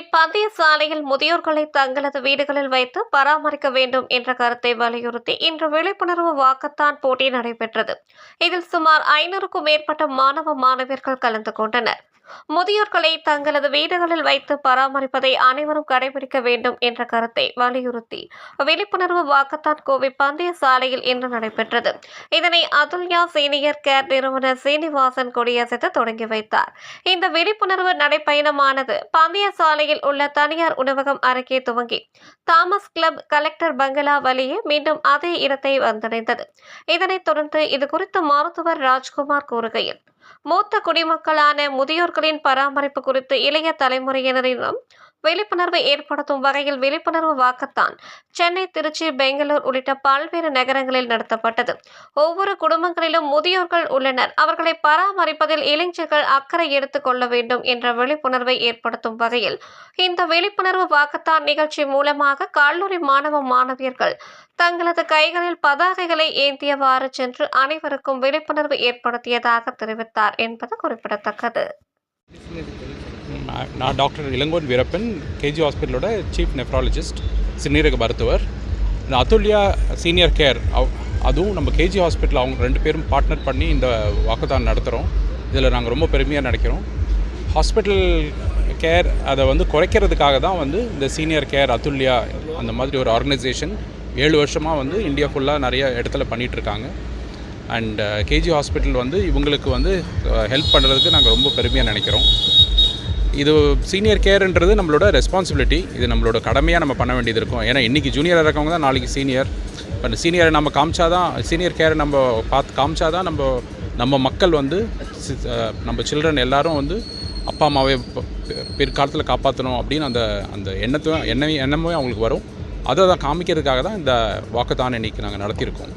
பந்தய சாலையில் முதியோர்களை தங்களது வீடுகளில் வைத்து பராமரிக்க வேண்டும் என்ற கருத்தை வலியுறுத்தி இன்று விழிப்புணர்வு வாக்கத்தான் போட்டி நடைபெற்றது. இதில் சுமார் ஐநூறுக்கும் மேற்பட்ட மாணவ மாணவியர்கள் கலந்து கொண்டனர். முதியோர்களை தங்களது வீடுகளில் வைத்து பராமரிப்பதை அனைவரும் கடைபிடிக்க வேண்டும் என்ற கருத்தை வலியுறுத்தி விழிப்புணர்வு வாக்கத்தான் கோவை பந்தய சாலையில் இன்று நடைபெற்றது. இதனை அதுல்யா சீனியர் கேர் நிறுவனர் சீனிவாசன் கொடியசைத்து தொடங்கி வைத்தார். இந்த விழிப்புணர்வு நடைப்பயணமானது பந்தய சாலையில் உள்ள தனியார் உணவகம் அருகே துவங்கி தாமஸ் கிளப் கலெக்டர் பங்களா வழியே மீண்டும் அதே இடத்தை வந்தடைந்தது. இதனைத் தொடர்ந்து இது குறித்து மருத்துவர் ராஜ்குமார் கூறுகையில் மூத்த குடிமக்களான முதியோர்களின் பராமரிப்பு குறித்து இளைய தலைமுறையினரிடம் விழிப்புணர்வை ஏற்படுத்தும் வகையில் விழிப்புணர்வு வாக்கத்தான். சென்னை திருச்சி பெங்களூர் உள்ளிட்ட பல்வேறு நகரங்களில் நடத்தப்பட்டது. ஒவ்வொரு குடும்பங்களிலும் முதியோர்கள் உள்ளனர். அவர்களை பராமரிப்பதில் இளைஞர்கள் அக்கறை எடுத்துக் கொள்ள வேண்டும் என்ற விழிப்புணர்வை ஏற்படுத்தும் வகையில் இந்த விழிப்புணர்வு வாக்கத்தான் நிகழ்ச்சி மூலமாக கல்லூரி மாணவ மாணவியர்கள் தங்களது கைகளில் பதாகைகளை ஏந்தியவாறு சென்று அனைவருக்கும் விழிப்புணர்வு ஏற்படுத்தியதாக தெரிவித்தார் என்பது குறிப்பிடத்தக்கது. நான் டாக்டர் இளங்கோன் வீரப்பன் கேஜி ஹாஸ்பிட்டலோட சீஃப் நெஃப்ராலஜிஸ்ட் சிறுநீரக மருத்துவர். இந்த அதுல்யா சீனியர் கேர் அவ் அதுவும் நம்ம கேஜி ஹாஸ்பிட்டல் அவங்க ரெண்டு பேரும் பார்ட்னர் பண்ணி இந்த வாக்குதான் நடத்துகிறோம் இதில் நாங்கள் ரொம்ப பெருமையாக நினைக்கிறோம். ஹாஸ்பிட்டல் கேர் அதை வந்து குறைக்கிறதுக்காக தான் வந்து இந்த சீனியர் கேர் அதுல்யா அந்த மாதிரி ஒரு ஆர்கனைசேஷன் ஏழு வருஷமாக வந்து இந்தியா ஃபுல்லாக நிறைய இடத்துல பண்ணிகிட்ருக்காங்க அண்ட் கேஜி ஹாஸ்பிட்டல் வந்து இவங்களுக்கு வந்து ஹெல்ப் பண்ணுறதுக்கு நாங்கள் ரொம்ப பெருமையாக நினைக்கிறோம். இது சீனியர் கேர்ன்றது நம்மளோட ரெஸ்பான்சிபிலிட்டி இது நம்மளோட கடமையாக நம்ம பண்ண வேண்டியது இருக்கும். ஏன்னா இன்றைக்கி ஜூனியராக இருக்கவங்க தான் நாளைக்கு சீனியர் இப்போ சீனியரை நம்ம காமிச்சா தான் சீனியர் கேரை நம்ம பார்த்து காமிச்சா தான் நம்ம நம்ம மக்கள் வந்து நம்ம சில்ட்ரன் எல்லாரும் வந்து அப்பா அம்மாவை பிற்காலத்தில் காப்பாற்றணும் அப்படின்னு அந்த அந்த எண்ணத்தை எண்ணமே எண்ணமே அவங்களுக்கு வரும். அதை தான் காமிக்கிறதுக்காக தான் இந்த வாக்கத்தான் இன்றைக்கி நாங்கள் நடத்தியிருக்கோம்.